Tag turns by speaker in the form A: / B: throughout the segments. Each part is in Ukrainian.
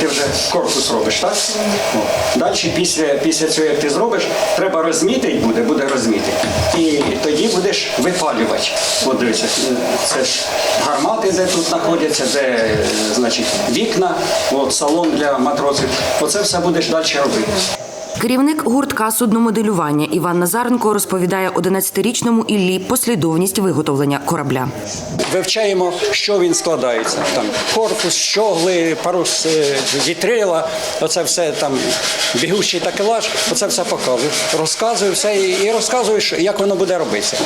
A: Ти вже корпус робиш, так? Далі після, після цього, як ти зробиш, треба розмітити буде, буде розмітити. І тоді будеш випалювати. От це ж гармати, де тут знаходяться, де е, значить, вікна, от, салон для матросів. Оце все будеш далі робити.
B: Керівник гуртка судномоделювання Іван Назаренко розповідає 11-річному Іллі послідовність виготовлення корабля.
A: Вивчаємо, що він складається. Там корпус, щогли, парус е, вітрила, оце все там бігущий такелаж, оце все показую. Розказую все і розказую, як воно буде робитися.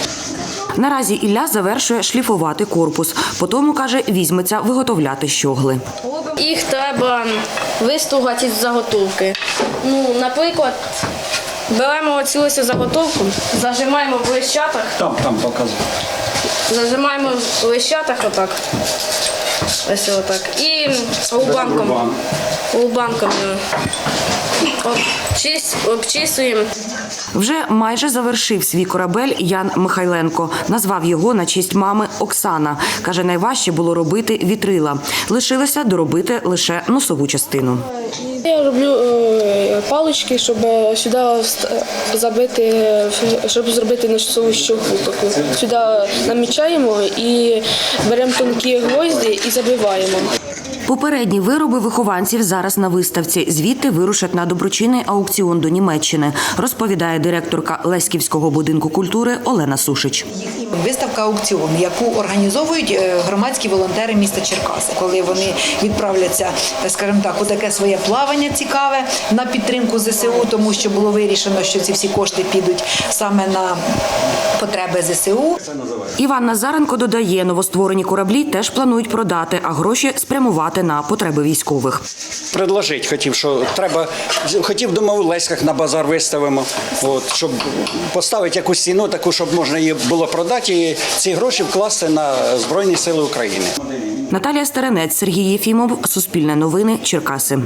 B: Наразі Ілля завершує шліфувати корпус. Потім, каже, візьметься виготовляти щогли.
C: Їх треба вистугати із заготовки. Ну, наприклад, беремо оцю ось заготовку, зажимаємо в лищатах,
A: Там, там показую.
C: зажимаємо в лищатах отак. Ось отак. І лубанком. Лубанком е, обчис- обчісуємо.
B: Вже майже завершив свій корабель Ян Михайленко. Назвав його на честь мами Оксана. Каже, найважче було робити вітрила. Лишилося доробити лише носову частину.
D: Я роблю е, палички, щоб е, сюди забити, щоб зробити носову щоку таку. Сюди намічаємо і беремо тонкі гвозді і забиваємо.
B: Попередні вироби вихованців зараз на виставці. Звідти вирушать на доброчинний аукціон до Німеччини, розповідає директорка Леськівського будинку культури Олена Сушич.
E: Виставка аукціон, яку організовують е, громадські волонтери міста Черкаси, коли вони відправляться, е, скажімо так, у таке своє плавання цікаве на підтримку ЗСУ, тому що було вирішено, що ці всі кошти підуть саме на потреби ЗСУ.
B: Іван Назаренко додає, новостворені кораблі теж планують продати, а гроші спрямувати на потреби військових.
A: Предложить хотів, що треба, хотів думав у Леськах на базар виставимо, от, щоб поставити якусь ціну таку, щоб можна її було продати і ці гроші вкласти на Збройні Сили України.
B: Наталія Старенець, Сергій Єфімов, Суспільне новини, Черкаси.